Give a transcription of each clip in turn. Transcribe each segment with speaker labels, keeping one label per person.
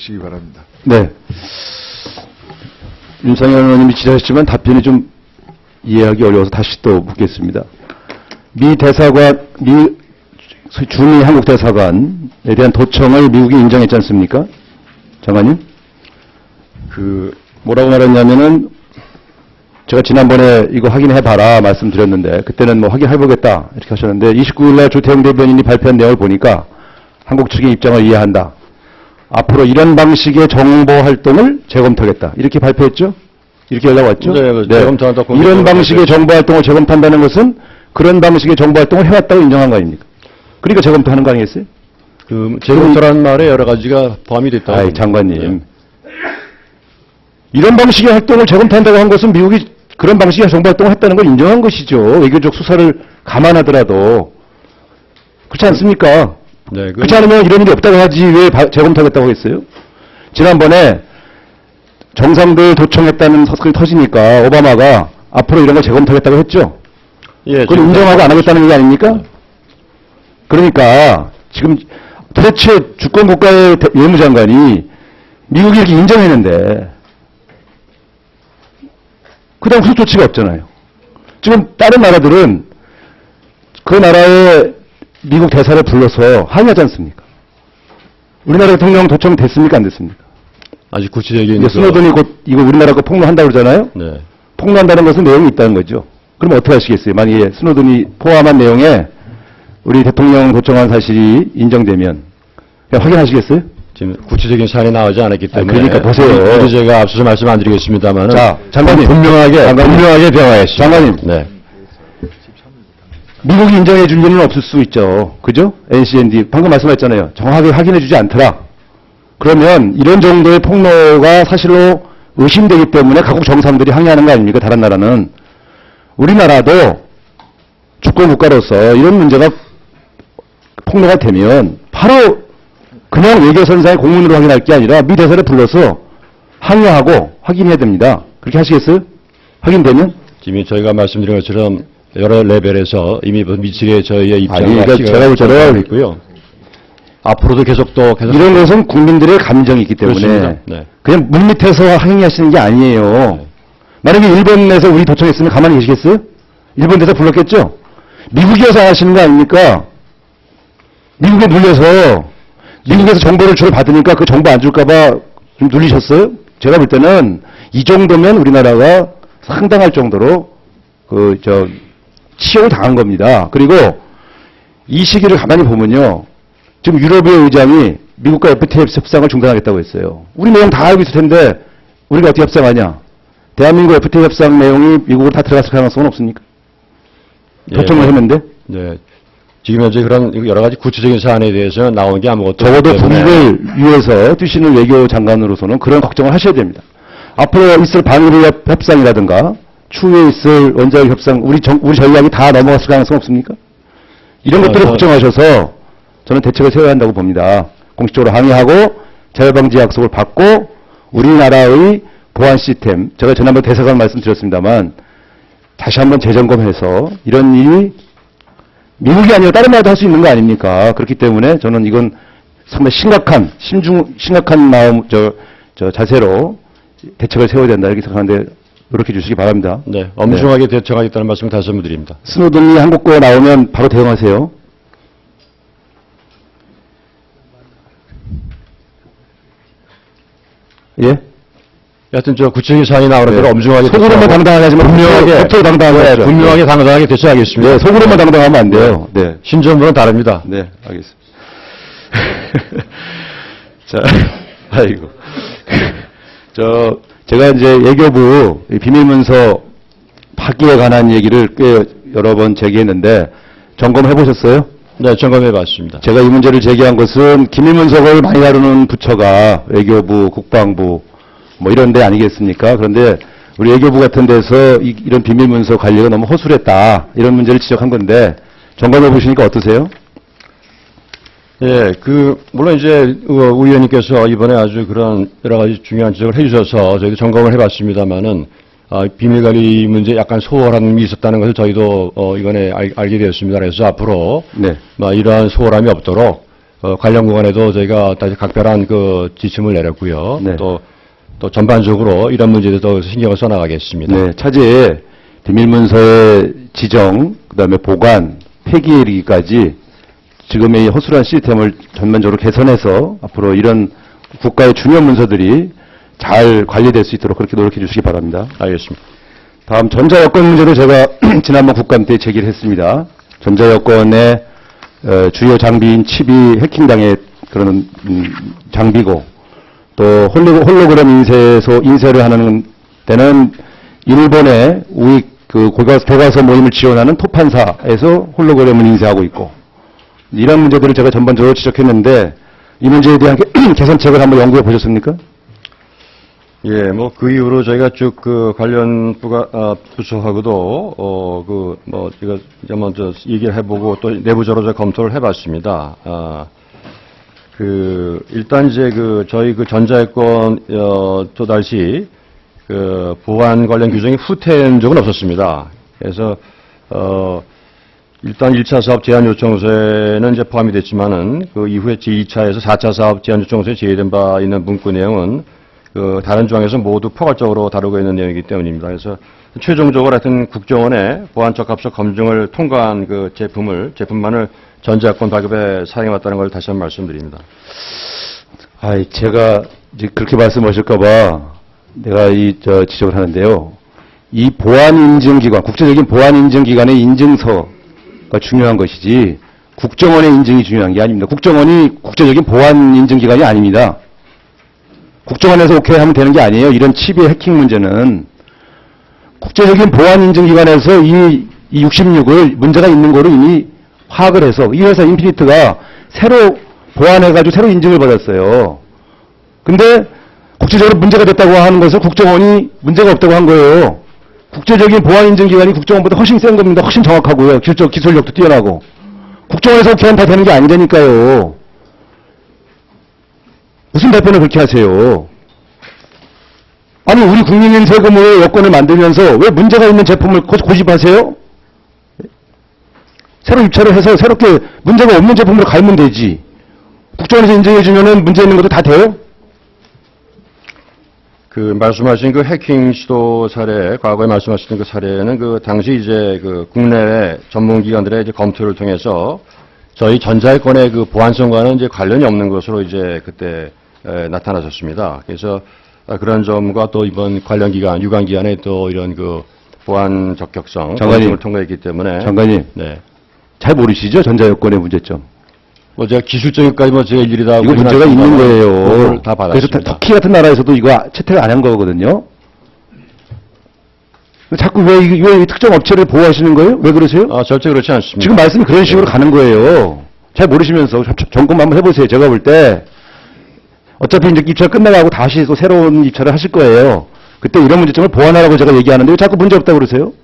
Speaker 1: 주시기 바랍니다.
Speaker 2: 네. 윤상현 의원님이 지적하셨지만 답변이 좀 이해하기 어려워서 다시 또 묻겠습니다. 미 대사관, 미, 주미 한국 대사관에 대한 도청을 미국이 인정했지 않습니까? 장관님? 그, 뭐라고 말했냐면은, 제가 지난번에 이거 확인해봐라 말씀드렸는데, 그때는 뭐 확인해보겠다, 이렇게 하셨는데, 29일 날 조태영 대변인이 발표한 내용을 보니까, 한국 측의 입장을 이해한다. 앞으로 이런 방식의 정보 활동을 재검토하겠다. 이렇게 발표했죠? 이렇게 연락 왔죠?
Speaker 3: 네, 그 재검토한다 공식
Speaker 2: 이런 방식의. 정보 활동을 재검토한다는 것은 그런 방식의 정보 활동을 해왔다고 인정한 거 아닙니까? 그러니까 재검토하는 거 아니겠어요?
Speaker 3: 그 재검토라는 말에 여러 가지가 포함이 됐다.
Speaker 2: 아이, 장관님. 이런 방식의 활동을 재검토한다고 한 것은 미국이 그런 방식의 정보 활동을 했다는 걸 인정한 것이죠. 외교적 수사를 감안하더라도. 그렇지 않습니까?
Speaker 3: 네, 그
Speaker 2: 그렇지 않으면 이런 일이 없다고 하지 왜 바- 재검토하겠다고 했어요? 지난번에 정상들 도청했다는 사건이 터지니까 오바마가 앞으로 이런 걸 재검토하겠다고 했죠?
Speaker 3: 예,
Speaker 2: 그걸 인정하고 안 하겠다는 얘기 아닙니까? 그러니까 지금 도대체 주권 국가의 대- 외무장관이 미국이 이렇게 인정했는데 그 다음 후속 조치가 없잖아요. 지금 다른 나라들은 그 나라의 미국 대사를 불러서 항의하지 않습니까? 우리나라 대통령 도청 됐습니까? 안 됐습니까?
Speaker 3: 아직 구체적인
Speaker 2: 이제
Speaker 3: 그-
Speaker 2: 스노든이 곧 이거 우리나라 거 폭로한다고 그러잖아요?
Speaker 3: 네.
Speaker 2: 폭로한다는 것은 내용이 있다는 거죠. 그럼 어떻게 하시겠어요? 만약에 스노든이 포함한 내용에 우리 대통령 도청한 사실이 인정되면 확인하시겠어요?
Speaker 3: 지금 구체적인 사안이 나오지 않았기 때문에
Speaker 2: 그러니까 보세요.
Speaker 3: 미리 제가 앞서서 말씀 안 드리겠습니다만은
Speaker 2: 자, 장관님.
Speaker 3: 분명하게
Speaker 2: 장관님.
Speaker 3: 분명하게 대화했습니다.
Speaker 2: 장관님.
Speaker 3: 네.
Speaker 2: 미국이 인정해 줄 일은 없을 수 있죠. 그죠? NCND. 방금 말씀하셨잖아요. 정확하게 확인해 주지 않더라. 그러면 이런 정도의 폭로가 사실로 의심되기 때문에 각국 정상들이 항의하는 거 아닙니까? 다른 나라는. 우리나라도 주권 국가로서 이런 문제가 폭로가 되면 바로 그냥 외교선상의 공문으로 확인할 게 아니라 미 대사를 불러서 항의하고 확인해야 됩니다. 그렇게 하시겠어요? 확인되면?
Speaker 3: 지금 저희가 말씀드린 것처럼 여러 레벨에서 이미 뭐 미치게 저희의 입장과
Speaker 2: 아니, 그러니까 제가 볼 때는
Speaker 3: 있고요. 앞으로도 계속 또 계속
Speaker 2: 이런 것은 국민들의 감정이 있기 때문에.
Speaker 3: 네.
Speaker 2: 그냥 물 밑에서 항의하시는 게 아니에요. 만약에 일본에서 우리 도청했으면 가만히 계시겠어요? 일본 대사 불렀겠죠? 미국에서 하시는 거 아닙니까? 미국에 눌려서 미국에서 정보를 주로 받으니까 그 정보 안 줄까봐 좀 눌리셨어요? 제가 볼 때는 이 정도면 우리나라가 상당할 정도로 그저 치욕을 당한 겁니다. 그리고 이 시기를 가만히 보면요. 지금 유럽의 의장이 미국과 FTA 협상을 중단하겠다고 했어요. 우리 내용 다 알고 있을 텐데 우리가 어떻게 협상하냐? 대한민국 FTA 협상 내용이 미국으로 다 들어갔을 가능성은 없습니까?
Speaker 3: 예.
Speaker 2: 도청을 했는데
Speaker 3: 네. 지금 현재 그런 여러 가지 구체적인 사안에 대해서는 나온 게 아무것도
Speaker 2: 적어도 분익을 위해서 뛰시는 외교 장관으로서는 그런 걱정을 하셔야 됩니다. 앞으로 있을 방위비 협- 협상이라든가 추후에 있을 원자력 협상 우리 정, 우리 전략이 다 넘어갔을 가능성 없습니까? 이런
Speaker 3: 어,
Speaker 2: 것들을
Speaker 3: 저-
Speaker 2: 걱정하셔서 저는 대책을 세워야 한다고 봅니다. 공식적으로 항의하고 자율방지 약속을 받고 우리나라의 보안 시스템 제가 지난번 대사관 말씀드렸습니다만 다시 한번 재점검해서 이런 일이 미국이 아니라 다른 나라도 할 수 있는 거 아닙니까? 그렇기 때문에 저는 이건 상당히 심각한, 심중, 심각한 마음, 저, 저 자세로 대책을 세워야 된다 이렇게 생각하는데 노력해 주시기 바랍니다.
Speaker 3: 네, 엄중하게 대처하겠다는 말씀을 다시 한번 드립니다.
Speaker 2: 스노든이 한국에 나오면 바로 대응하세요. 예?
Speaker 3: 여하튼 저 구체적인 사안이 나오는 대로 엄중하게
Speaker 2: 네. 속으로만
Speaker 3: 대처하고
Speaker 2: 당당하게 하지만
Speaker 3: 분명하게
Speaker 2: 겉으로 당당하게
Speaker 3: 네,
Speaker 2: 하죠.
Speaker 3: 분명하게 당당하게 대처하겠습니다.
Speaker 2: 네, 속으로만 당당하면 안 돼요. 네.
Speaker 3: 신정부는 다릅니다.
Speaker 2: 네, 알겠습니다. 자, 아이고. 저, 제가 이제 외교부 이 비밀문서 파기에 관한 얘기를 꽤 여러 번 제기했는데 점검해 보셨어요?
Speaker 3: 네, 점검해 봤습니다.
Speaker 2: 제가 이 문제를 제기한 것은 기밀문서를 많이 다루는 부처가 외교부, 국방부 뭐 이런 데 아니겠습니까? 그런데 우리 외교부 같은 데서 이, 런 비밀문서 관리가 너무 허술했다. 이런 문제를 지적한 건데 점검해 보시니까 어떠세요?
Speaker 3: 예, 그, 물론 이제, 어, 우 의원님께서 이번에 아주 그런 여러 가지 중요한 지적을 해 주셔서 저희도 점검을 해 봤습니다만은, 아, 비밀관리 문제 약간 소홀함이 있었다는 것을 저희도, 어, 이번에 알, 게 되었습니다. 그래서 앞으로,
Speaker 2: 네.
Speaker 3: 뭐 이러한 소홀함이 없도록, 어, 관련 구간에도 저희가 다시 각별한 그 지침을 내렸고요.
Speaker 2: 네.
Speaker 3: 또, 또 전반적으로 이런 문제에 대해서 신경을 써나가겠습니다.
Speaker 2: 네, 차제에 비밀문서의 지정, 그 다음에 보관, 폐기에 이르기까지 지금의 이 허술한 시스템을 전면적으로 개선해서 앞으로 이런 국가의 중요한 문서들이 잘 관리될 수 있도록 그렇게 노력해 주시기 바랍니다.
Speaker 3: 알겠습니다.
Speaker 2: 다음 전자여권 문제로 제가 지난번 국감 때 제기를 했습니다. 전자여권의 어, 주요 장비인 칩이 해킹당해 그런 음, 장비고 또 홀로, 홀로그램 인쇄소 인쇄를 하는 데는 일본의 우익 그 교과서 모임을 지원하는 토판사에서 홀로그램을 인쇄하고 있고 이런 문제들을 제가 전반적으로 지적했는데 이 문제에 대한 개- 개선책을 한번 연구해 보셨습니까?
Speaker 3: 예, 뭐 그 이후로 저희가 쭉 그 관련 부가 아, 부서하고도 어 그 뭐 제가 이제 먼저 얘기를 해보고 또 내부적으로 저 검토를 해봤습니다. 아, 그 일단 이제 그 저희 그 전자여권 어또 다시 그 보안 관련 규정이 후퇴한 적은 없었습니다. 그래서 어 일단 1차 사업 제한 요청서에는 이제 포함이 됐지만은 그 이후에 제2차에서 4차 사업 제한 요청서에 제외된 바 있는 문구 내용은 그 다른 조항에서 모두 포괄적으로 다루고 있는 내용이기 때문입니다. 그래서 최종적으로 하여튼 국정원의 보안 적합성 검증을 통과한 그 제품을 제품만을 전자권 발급에 사용해 왔다는 걸 다시 한번 말씀드립니다.
Speaker 2: 아이, 제가 이제 그렇게 말씀하실까봐 내가 이, 저, 지적을 하는데요. 이 보안 인증 기관, 국제적인 보안 인증 기관의 인증서가 중요한 것이지, 국정원의 인증이 중요한 게 아닙니다. 국정원이 국제적인 보안 인증 기관이 아닙니다. 국정원에서 오케이 하면 되는 게 아니에요. 이런 칩의 해킹 문제는. 국제적인 보안 인증 기관에서 이, 이 66을 문제가 있는 거로 이미 파악을 해서 이 회사 인피니트가 새로 보완해가지고 새로 인증을 받았어요. 근데 국제적으로 문제가 됐다고 하는 것을 국정원이 문제가 없다고 한 거예요. 국제적인 보안 인증 기관이 국정원보다 훨씬 센 겁니다. 훨씬 정확하고요. 기술적 기술력도 뛰어나고. 국정원에서 하면 다 되는 게 아니라니까요. 무슨 발표를 그렇게 하세요? 아니 우리 국민인 세금으로 여권을 만들면서 왜 문제가 있는 제품을 고- 고집하세요? 새로 입찰을 해서 새롭게 문제가 없는 제품으로 갈면 되지. 국정원에서 인정해주면은 문제 있는 것도 다 돼요?
Speaker 3: 그 말씀하신 그 해킹 시도 사례, 과거에 말씀하신 그 사례는 그 당시 이제 그 국내외 전문기관들의 이제 검토를 통해서 저희 전자권의 그 보안성과는 이제 관련이 없는 것으로 이제 그때 에, 나타나셨습니다. 그래서 아, 그런 점과 또 이번 관련 기관, 유관 기관의 또 이런 그 보안 적격성
Speaker 2: 장관님.
Speaker 3: 검증을 통과했기 때문에
Speaker 2: 장관님,
Speaker 3: 네.
Speaker 2: 잘 모르시죠? 전자여권의 문제점.
Speaker 3: 뭐 제가 기술적인까지 뭐 제가 일이 다
Speaker 2: 이거 문제가 있는 거예요.
Speaker 3: 다
Speaker 2: 그래서
Speaker 3: 받았습니다.
Speaker 2: 터- 터키 같은 나라에서도 이거 채택 안한 거거든요. 자꾸 왜, 이- 왜 이 특정 업체를 보호하시는 거예요? 왜 그러세요?
Speaker 3: 아, 절대 그렇지 않습니다.
Speaker 2: 지금 말씀이 그런 식으로 가는 거예요. 잘 모르시면서 점- 점검 한번 해보세요. 제가 볼 때 어차피 이제 입찰 끝나가고 다시 또 새로운 입찰을 하실 거예요. 그때 이런 문제점을 보완하라고 제가 얘기하는데 왜 자꾸 문제 없다고 그러세요?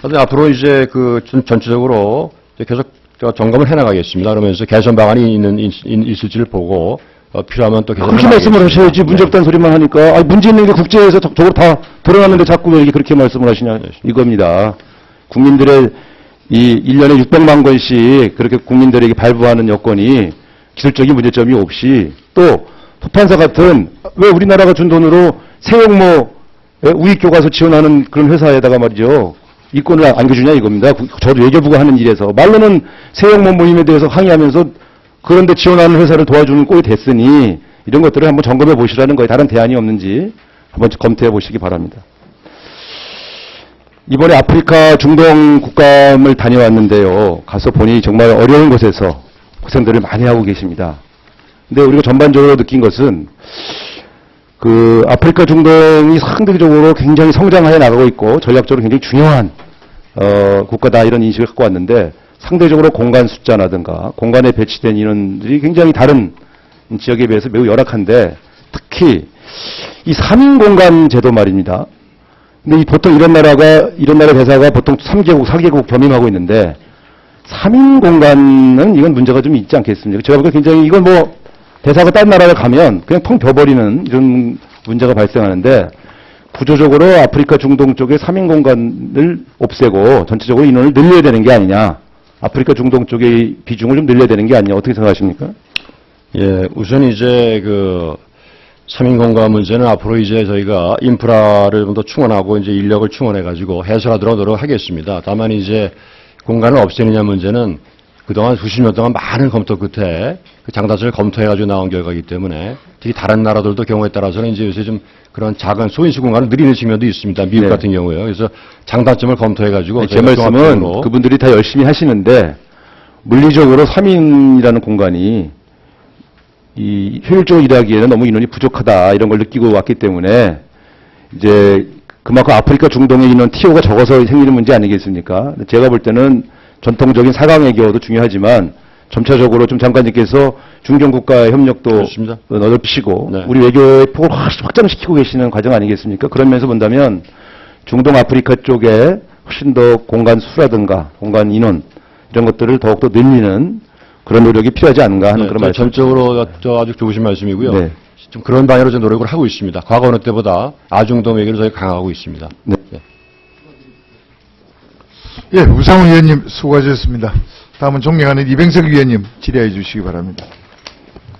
Speaker 3: 근데 앞으로 이제 그 전- 전체적으로 이제 계속 저 점검을 해나가겠습니다. 그러면서 개선 방안이 있는 있, 있을지를 보고 어, 필요하면 또 개선.
Speaker 2: 그렇게 말씀을 하셔야지 문제 없다는 소리만 하니까 아니 문제 있는 게 국제에서 적- 적으로 다 드러났는데 자꾸 왜 그렇게 말씀을 하시냐 이겁니다. 국민들의 이 1년에 600만 건씩 그렇게 국민들에게 발부하는 여건이 기술적인 문제점이 없이 또 토판사 같은 왜 우리나라가 준 돈으로 세용모 예, 우익 교과서 지원하는 그런 회사에다가 말이죠. 이권을 안겨주냐 이겁니다. 구- 저도 외교부가 하는 일에서 말로는 세용모 모임에 대해서 항의하면서 그런데 지원하는 회사를 도와주는 꼴이 됐으니 이런 것들을 한번 점검해 보시라는 거예요. 다른 대안이 없는지 한번 검토해 보시기 바랍니다. 이번에 아프리카 중동 국감을 다녀왔는데요. 가서 보니 정말 어려운 곳에서 고생들을 많이 하고 계십니다. 근데 우리가 전반적으로 느낀 것은 그 아프리카 중동이 상대적으로 굉장히 성장해 나가고 있고 전략적으로 굉장히 중요한 어, 국가다 이런 인식을 갖고 왔는데 상대적으로 공간 숫자라든가 공간에 배치된 인원들이 굉장히 다른 지역에 비해서 매우 열악한데 특히 이 3인 공간 제도 말입니다. 근데 이 보통 이런 나라가 이런 나라 대사가 보통 3개국, 4개국 겸임하고 있는데 3인 공간은 이건 문제가 좀 있지 않겠습니까? 제가 보기에 굉장히 이건 뭐 대사가 딴 나라를 가면 그냥 통 벼버리는 이런 문제가 발생하는데 구조적으로 아프리카 중동 쪽에 3인 공간을 없애고 전체적으로 인원을 늘려야 되는 게 아니냐. 아프리카 중동 쪽의 비중을 좀 늘려야 되는 게 아니냐. 어떻게 생각하십니까?
Speaker 3: 예, 우선 이제 그 서민 공간 문제는 앞으로 이제 저희가 인프라를 좀 더 충원하고 이제 인력을 충원해 가지고 해소하도록 노력하겠습니다. 다만 이제 공간을 없애느냐 문제는 그동안 수십 년 동안 많은 검토 끝에 그 장단점을 검토해 가지고 나온 결과이기 때문에 특히 다른 나라들도 경우에 따라서는 이제 요새 좀 그런 작은 소인수 공간을 늘리는 측면도 있습니다. 미국
Speaker 2: 네.
Speaker 3: 같은 경우에요. 그래서 장단점을 검토해 가지고
Speaker 2: 아니, 제 말씀은 그분들이 다 열심히 하시는데 물리적으로 3인이라는 공간이 이 효율적으로 일하기에는 너무 인원이 부족하다 이런 걸 느끼고 왔기 때문에 이제 그만큼 아프리카 중동의 인원 TO가 적어서 생기는 문제 아니겠습니까? 제가 볼 때는 전통적인 사강의 기호도 중요하지만 점차적으로 좀 장관님께서 중견국가의 협력도
Speaker 3: 그렇습니다.
Speaker 2: 넓히시고
Speaker 3: 네.
Speaker 2: 우리 외교의 폭을 확- 확장시키고 계시는 과정 아니겠습니까? 그런 면에서 본다면 중동 아프리카 쪽에 훨씬 더 공간 수라든가 공간 인원 이런 것들을 더욱더 늘리는 그런 노력이 필요하지 않은가 하는
Speaker 3: 네,
Speaker 2: 그런
Speaker 3: 저
Speaker 2: 말씀.
Speaker 3: 전적으로 저 아주 좋으신 말씀이고요.
Speaker 2: 네.
Speaker 3: 좀 그런 방향으로 좀 노력을 하고 있습니다. 과거 어느 때보다 아중동 외교를 저희 강화하고 있습니다.
Speaker 2: 네.
Speaker 1: 예, 우상훈 의원님 수고하셨습니다. 다음은 존경하는 이병석 의원님 질의해 주시기 바랍니다.